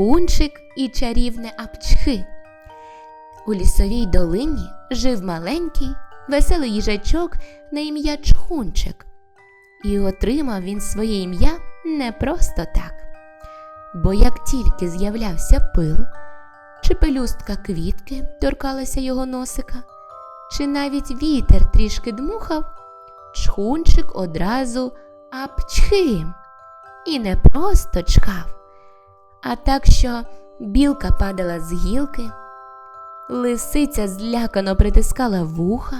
Чхунчик і чарівне апчхи. У лісовій долині жив маленький, веселий їжачок на ім'я Чхунчик. І отримав він своє ім'я не просто так. Бо як тільки з'являвся пил, чи пелюстка квітки торкалася його носика, чи навіть вітер трішки дмухав, чхунчик одразу апчхи. І не просто чхав, а так, що білка падала з гілки, лисиця злякано притискала вуха,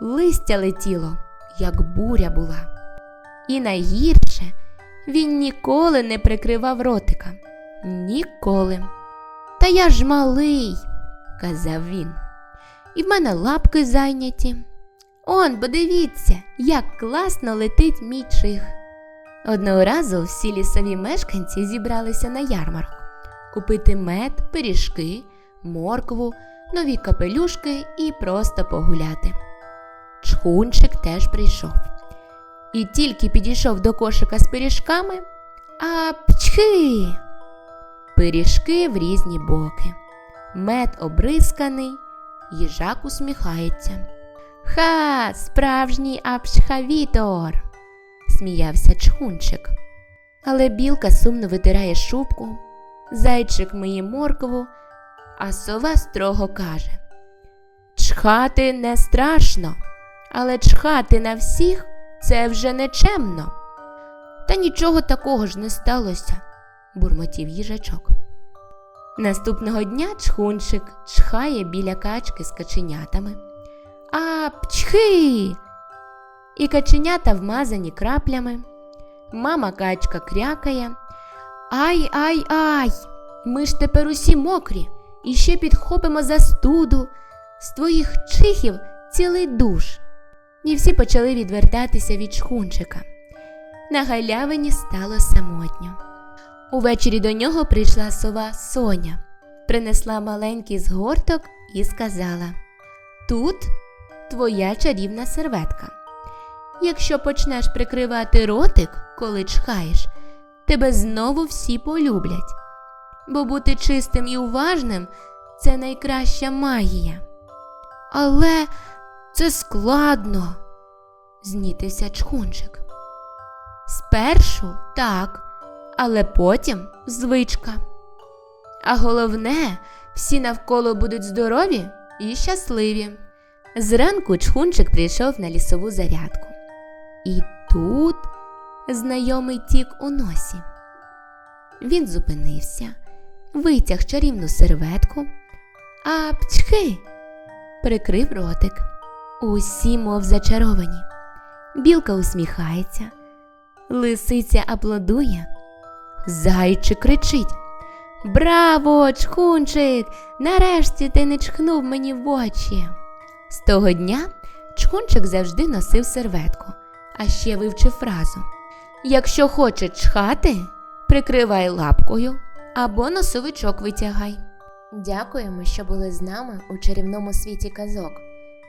листя летіло, як буря була. І найгірше він ніколи не прикривав ротика. Ніколи. Та я ж малий, казав він. І в мене лапки зайняті. Он, подивіться, як класно летить мій чих. Одного разу всі лісові мешканці зібралися на ярмарок купити мед, пиріжки, моркву, нові капелюшки і просто погуляти. Чхунчик теж прийшов. І тільки підійшов до кошика з пиріжками, а пчхи! Пиріжки в різні боки. Мед обрисканий, їжак усміхається. Ха, справжній апчхавітор! Сміявся чхунчик. Але білка сумно витирає шубку, зайчик миє моркву, а сова строго каже: Чхати не страшно, але чхати на всіх це вже нечемно. Та нічого такого ж не сталося, бурмотів їжачок. Наступного дня чхунчик чхає біля качки з каченятами. А пчхи! І каченята вмазані краплями. Мама качка крякає. Ай, ай, ай! Ми ж тепер усі мокрі і ще підхопимо застуду. З твоїх чихів цілий душ. І всі почали відвертатися від чхунчика. На галявині стало самотньо. Увечері до нього прийшла сова Соня, принесла маленький згорток і сказала: Тут твоя чарівна серветка. Якщо почнеш прикривати ротик, коли чхаєш, тебе знову всі полюблять. Бо бути чистим і уважним це найкраща магія. Але це складно, знітився чхунчик. Спершу так, але потім звичка. А головне, всі навколо будуть здорові і щасливі. Зранку чхунчик прийшов на лісову зарядку. І тут знайомий тік у носі. Він зупинився, витяг чарівну серветку, а пчхи прикрив ротик. Усі, мов зачаровані. Білка усміхається, лисиця аплодує, зайчик кричить. Браво, чхунчик! Нарешті ти не чхнув мені в очі. З того дня чхунчик завжди носив серветку, а ще вивчив фразу Якщо хочеш чхати, прикривай лапкою або носовичок витягай. Дякуємо, що були з нами у чарівному світі казок.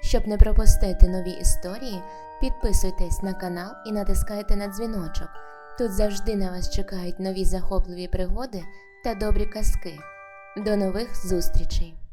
Щоб не пропустити нові історії, підписуйтесь на канал і натискайте на дзвіночок. Тут завжди на вас чекають нові захопливі пригоди та добрі казки. До нових зустрічей!